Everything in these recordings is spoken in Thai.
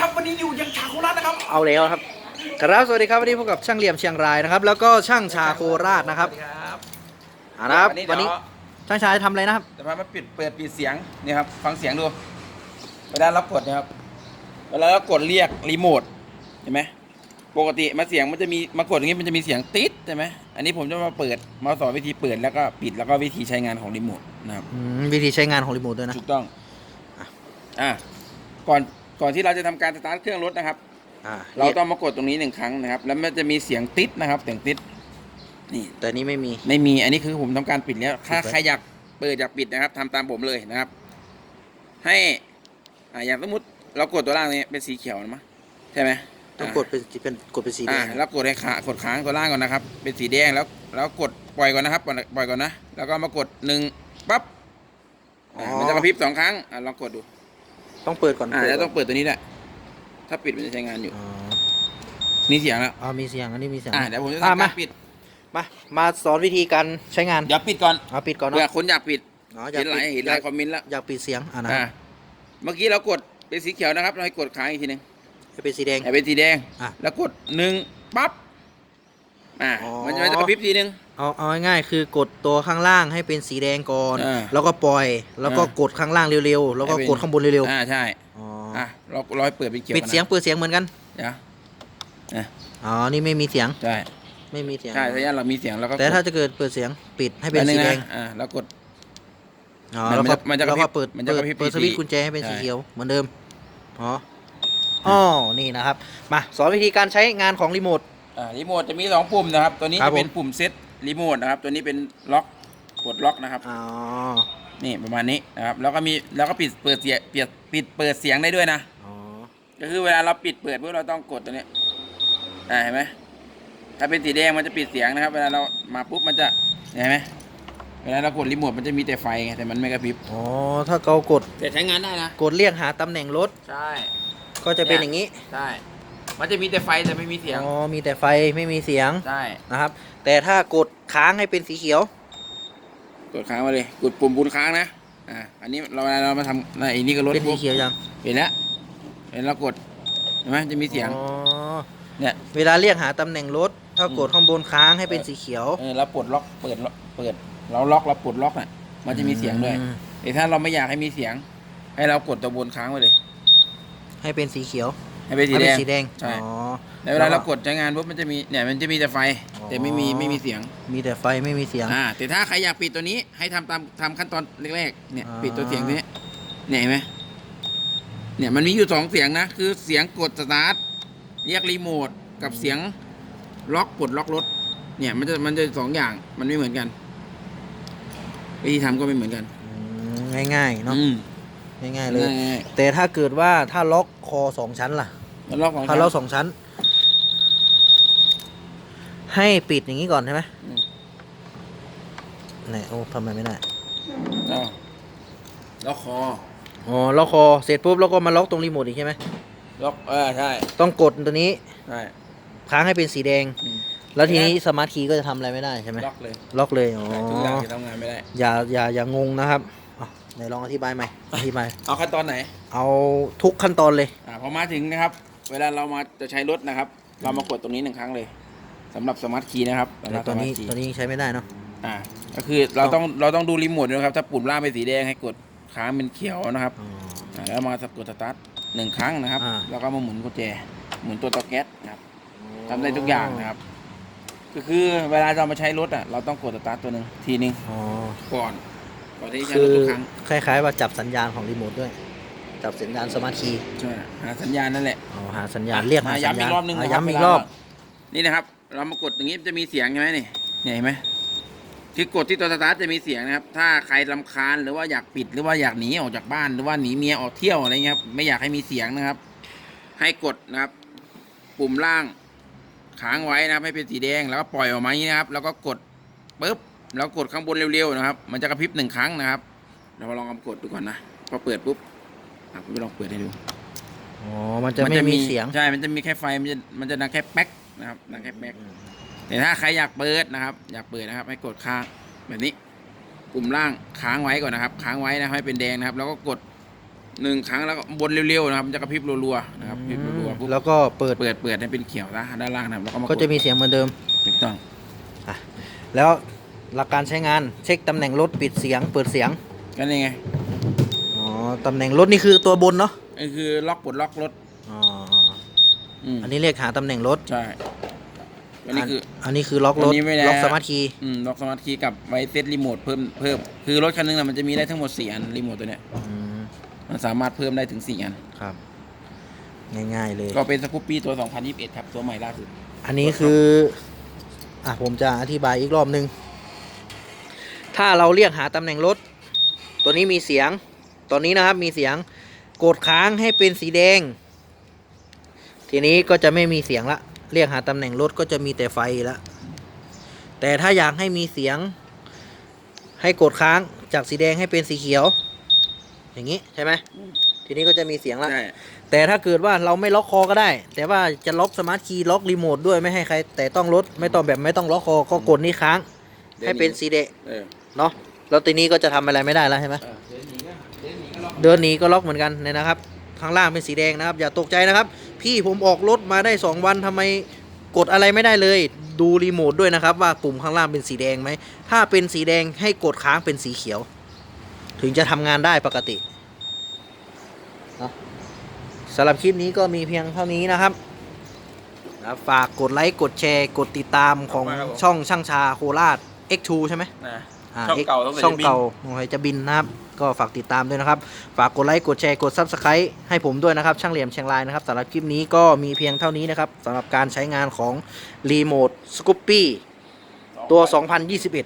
ครับวันนี้อยู่ยังชาโคราชนะครับ เอาแล้วครับครับสวัสดีครับวันนี้พบกับช่างเหลี่ยมเชียงรายนะครับ แล้วก็ช่างชาโคราชนะครับครับอ่านะครับวันนี้วันนี้เดี๋ยวช่างชายทำอะไรนะครับจะพามาปิดเปิดปิดเสียงนี่ครับฟังเสียงดูเวลาเรากดนะครับเวลาเรากดเรียกรีโมทเห็นไหมปกติมาเสียงมันจะมีมากดอย่างนี้มันจะมีเสียงติดใช่ไหมอันนี้ผมจะมาเปิดมาสอนวิธีเปิดแล้วก็ปิดแล้วก็วิธีใช้งานของรีโมทนะครับอืมวิธีใช้งานของรีโมทด้วยนะถูกต้องอะก่อน ก่อนที่เราจะทำการสตาร์ทเครื่องรถนะครับอ่าเราต้องมากดตรงนี้หนึ่งครั้งนะครับ แล้วมันจะมีเสียงติดนะครับเสียงติดนี่แต่นี้ไม่มีไม่มีอันนี้คือผมทำการปิดแล้ว ถ้าปิดไว้ใครอยากเปิดอยากปิดนะครับทำตามผมเลยนะครับ ให้อ่าอย่างสมมติเรากดตัวล่างนี้เป็นสีเขียวนะมั้ยใช่ไหมต้องกดเป็นเป็นกดเป็นสีแดอ่างแล้วกดให้ขากดค้างตัวล่างก่อนนะครับ เป็นสีแดงแล้วแล้วกดปล่อยก่อนนะครับปล่อยปล่อยก่อนนะแล้วก็มากดหนึ่งปั๊บอ๋ออ่ามันจะกระพริบสองครั้งอ่าลองกดดู ต้องเปิดก่อนอ่าเปิดแล้วก่ต้ออนงเปิดตัวนี้แหละถ้าปิดมันจะใช้งานอยู่ อ๋อมีเสียงแล้ว อ๋อมีเสียงอันนี้มีเสียง อ่าเดี๋ยวผมจะอะทำมา การปิด มา มาสอนวิธีการใช้งานเดี๋ยวปิดก่อนเอาปิดก่อนเผื่อเนาะคนอยากปิด อ๋ออยากเห็นหลายปิดเห็นหอลายยากคอมเมนต์แล้วอยากปิดเสียงอ่านะอ่าเมื่อกี้เรากดเป็นสีเขียวนะครับ เราให้กดค้างอีกทีหนึงให้เป็นสีแดง ให้เป็นสีแดง อะแล้วกดหนึ่งปั๊บ อ่า อ๋อ มันจะมันจะกระพริบทีนึง เอาเอาง่ายๆคือกดตัวข้างล่างให้เป็นสีแดงก่อน อ่าแล้วก็ปล่อย แล้วก็อ่ากดข้างล่างเร็วๆ แล้วก็ให้เป็น กดข้างบนเร็วอ่าใช่ๆอ๋อออะเราเราให้เปิดเป็นเขียวปิดเสียงเปิดเสียงเหมือนกันเดี๋ยวอ๋อ นี่ไม่มีเสียง ใช่ไม่มีเสียง ใช่ถ้าย่านเรามีเสียงเราก็แต่ถ้ากดจะเกิดเปิดเสียงปิดให้เป็นอัสีแดงะอ่าแล้วกด อ๋อมันแล้วก็มันจะกแล้ระวพริก็บเปิดมันจะเปิกดระพริบเปิดสีสวิตช์กุญแจให้เป็นใช่ สีเขียวเหมือนเดิม อ๋อ อ๋อ นี่นะครับ มาสอนวิธีการใช้งานของรีโมท อ่ารีโมทจะมีสองปุ่มนะครับ ตัวนี้ครับจะเป็นผม ปุ่มเซต รีโมทนะครับ ตัวนี้เป็นล็อกกดล็อกนะครับ อ๋อ นี่ประมาณนี้นะครับ แล้วก็มีแล้วก็ปิดเปิดเสียงปิดปิดเปิดเสียงได้ด้วยนะ อ๋อ ก็คือเวลาเราปิดเปิดพวกเราต้องกดตัวเนี้ยอ่าเห็นไหมถ้าเป็นสีแดงมันจะปิดเสียงนะครับ เวลาเรามาปุ๊บมันจะเห็นไหมเวลาเรากดรีโมทมันจะมีแต่ไฟไงแต่มันไม่กระพริบอ๋อ ถ้าเรากดแต่ใช้งานได้นะ กดเรียกหาตำแหน่งรถ ใช่ ก็จะเป็นอย่างนี้ ใช่ มันจะมีแต่ไฟแต่ไม่มีเสียง อ๋อมีแต่ไฟไม่มีเสียงใช่ นะครับ แต่ถ้ากดค้างให้เป็นสีเขียว กดค้างมาเลย กดปุ่มบุญค้างนะ อ่า อันนี้เราเวลาเรามาทำในอันนี้ก็ลดเป็นสีปุ๊บเขียวยังเห็นแล้ว เห็นเรากด เห็นไหมจะมีเสียง อ๋อเนี่ย เวลาเรียกหาตำแหน่งรถ ถ้ากดข้างบนค้างให้เป็นสีเขียวเออเราปลดล็อก เปิดล็อกเปิด เราล็อกเราปลดล็อกอะ มันจะมีเสียงด้วย อืมแต่ถ้าเราไม่อยากให้มีเสียง ให้เรากดตัวบนค้างไว้เลย ให้เป็นสีเขียว ให้เป็นสีให้แดเป็นงสีแดงใช่ อ๋อ แล้วเวลาเรากดใช้งานปุ๊บมันจะมีเนี่ยมันจะมีแต่ไฟ อ๋อ แต่ไม่มีไม่มีเสียงมีแต่ไฟไม่มีเสียง อ่าแต่ถ้าใครอยากปิดตัวนี้ให้ทำตามทำขั้นตอนแรกๆเนี่ยอ่า ปิดตัวเสียงตัวนี้เนี่ยเห็นไหมเนี่ยมันมีอยู่สองเสียงนะคือเสียงกดสตาร์ทเรียกรีโมทกับเสียงล็อกปลดล็อกรถเนี่ยมันจะมันจะสองอย่างมันไม่เหมือนกันวิธีทำก็ไม่เหมือนกัน อืมง่ายๆเนาะอืม ง่ายๆเลย ง่ายแต่ถ้าเกิดว่าถ้าล็อกคอสองชั้นล่ะ ๆมันล็อกของถ้าล็อกสองชั้น ให้ปิดอย่างนี้ก่อนใช่ไหมอืมไหนโอ้ทำไมไม่ได้อ้าวล็อกคอ อ๋อล็อกคอเสร็จปุ๊บแล้วก็มาล็อกตรงรีโมทอีกใช่ไหมล็อกเออใช่ต้องกดตัวนี้ใช่ ค้างให้เป็นสีแดง อืม แล้วทีนี้สมาร์ทคีย์ก็จะทำอะไรไม่ได้ใช่ไหมล็อกเลยล็อกเลยอ๋อ ใช่ทุกอย่างจะทำงานไม่ได้ อย่าอย่าอย่างงนะครับอะ ไหนลองอธิบายใหม่อธิบาย เอาขั้นตอนไหน เอาทุกขั้นตอนเลย อ่าพอมาถึงนะครับ เวลาเรามาจะใช้รถนะครับ เรามากดตรงนี้หนึ่งครั้งเลยสำหรับสมาร์ทคีย์นะครับสำหแต่รับตอนนี้สมาร์ทคีย์ตอนนี้ยังใช้ไม่ได้เนาะ อ่าก็คือเราต้องเราต้องดูรีโมทด้วยนะครับ ถ้าปุ่มล่างเป็นสีแดงให้กดค้างเป็นเขียวนะครับอ๋ออ่าแล้วมากดสตาร์ทหนึ่งครั้งนะครับ อ่า แล้วก็มาหมุนกุญแจหมุนตัวเตาแก๊สนะครับทำได้ทุกอย่างนะครับ ก็คือเวลาเรามาใช้รถอะเราต้องกดสตาร์ทตัวหนึ่งทีหนึงอ๋อก่อน ก่อนที่จะใช้คืรอถทุกครั้งคล้ายๆว่าจับสัญญาณของรีโมทด้วย จับสัญญาณสมาร์ทคีย์ใช่หาสัญญาณนั่นแหละอ๋อหาสัญญาณเรียกหามาสัญย้ำอีญาณกรอบหนึงอะนะคย้ำอีกเวลารอบ นี่นะครับ เรามากดอย่างนี้จะมีเสียงใช่ไหมนี่เนี่ยเห็นไหมคือกดที่ตัวสตาร์ทจะมีเสียงนะครับ ถ้าใครลำคาญหรือว่าอยากปิดหรือว่าอยากหนีออกจากบ้านหรือว่าหนีเมียออกเที่ยวอะไรเงี้ยครับไม่อยากให้มีเสียงนะครับ ให้กดนะครับ ปุ่มล่างค้างไว้นะครับให้เป็นสีแดงแล้วก็ปล่อยออกมาอย่างนี้นะครับ แล้วก็กดปุ๊บ แล้วกดข้างบนเร็วๆนะครับ มันจะกระพริบหนึ่งครั้งนะครับ เรามาลองกดดูก่อนนะพอเปิดปุ๊บอะผมจะลองเปิดให้ดูอ๋อ มันจะไม่มีเสียง ใช่ มันจะมีแค่ไฟ มันจะมันจะดังแค่แป๊กนะครับดังแค่แป๊กแต่ถ้าใครอยากเปิดนะครับ อยากเปิดนะครับ ให้กดค้างแบบนี้ ปุ่มล่างค้างไว้ก่อนนะครับ ค้างไว้นะให้เป็นแดงนะครับ แล้วก็กดหนึ่งครั้งแล้วก็บนเร็วๆนะครับมันจะกระพริบรัวๆนะครับกระพริบรัวๆปุ๊บแล้วก็เปิดเปิดเปิดให้เป็นเขียวนะด้านล่างนะครับแล้วก็มาก็จะมีเสียงเหมือนเดิมถูกต้องแล้ว หลักการใช้งานเช็คตำแหน่งรถปิดเสียง เปิดเสียงก็นี่ไงอ๋อตำแหน่งรถนี่คือตัวบนเนาะนี่คือล็อกปลดล็อกรถอ๋ออืมอันนี้เรียกหาตำแหน่งรถใช่อันนี้คือ อันนี้คือล็อกรถอันนี้ไม่ได้ ล็อกสมาร์ทคีย์อืมล็อกสมาร์ทคีย์กับไว้เซตรีโมทเพิ่มเพิ่มคือรถคันนึงนะมันจะมีได้ทั้งหมด4อันรีโมทตัวเนี้ยอืมมันสามารถเพิ่มได้ถึง4อัน ครับ ง่ายๆเลย ก็เป็นสกูปปี้ตัว 2021 ครับ ตัวใหม่ล่าสุด อันนี้คือ อะผมจะอธิบายอีกรอบนึง ถ้าเราเรียกหาตำแหน่งรถ ตัวนี้มีเสียง ตัวนี้นะครับมีเสียงกดค้างให้เป็นสีแดง ทีนี้ก็จะไม่มีเสียงละ เรียกหาตำแหน่งรถก็จะมีแต่ไฟละแต่ถ้าอยากให้มีเสียง ให้กดค้างจากสีแดงให้เป็นสีเขียว อย่างนี้ใช่ไหมอืมทีนี้ก็จะมีเสียงละใช่แต่ถ้าเกิดว่าเราไม่ล็อกคอก็ได้ แต่ว่าจะล็อกสมาร์ทคีย์ล็อกรีโมทด้วยไม่ให้ใคร แต่ต้องลดไม่ต้องแบบไม่ต้องล็อกคอก็กดนี่ค้าง ให้เป็นสีแดง เออเนาะแล้วทีนี้ก็จะทำอะไรไม่ได้แล้วใช่ไหมเออเดินหนีก็เดินหนีก็ล็อกเดินหนีก็ล็อกเหมือนกันเนี่ยนะครับข้างล่างเป็นสีแดงนะครับ อย่าตกใจนะครับ พี่ผมออกรถมาได้ 2 วันทำไมกดอะไรไม่ได้เลย ดูรีโมทด้วยนะครับ ว่าปุ่มข้างล่างเป็นสีแดงไหมถ้าเป็นสีแดงให้กดค้างเป็นสีเขียว ถึงจะทำงานได้ปกติเนาะสำหรับคลิปนี้ก็มีเพียงเท่านี้นะครับนะฝากกดไลค์กดแชร์ กดติดตามของช่องช่างชาโคราช X2 ใช่ไหมนะอ่า ช่องเก่าต้องใส่ช่องจะบินเก่าหน่วยจะบินนะครับ ก็ฝากติดตามด้วยนะครับ ฝากกดไลค์กดแชร์กด Subscribe ให้ผมด้วยนะครับ ช่างเหลี่ยมเชียงรายนะครับสำหรับคลิปนี้ก็มีเพียงเท่านี้นะครับสำหรับการใช้งานของ Remote Scoopy ตัว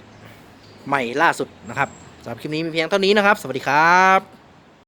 2021 ใหม่ล่าสุดนะครับสำหรับคลิปนี้มีเพียงเท่านี้นะครับ สวัสดีครับ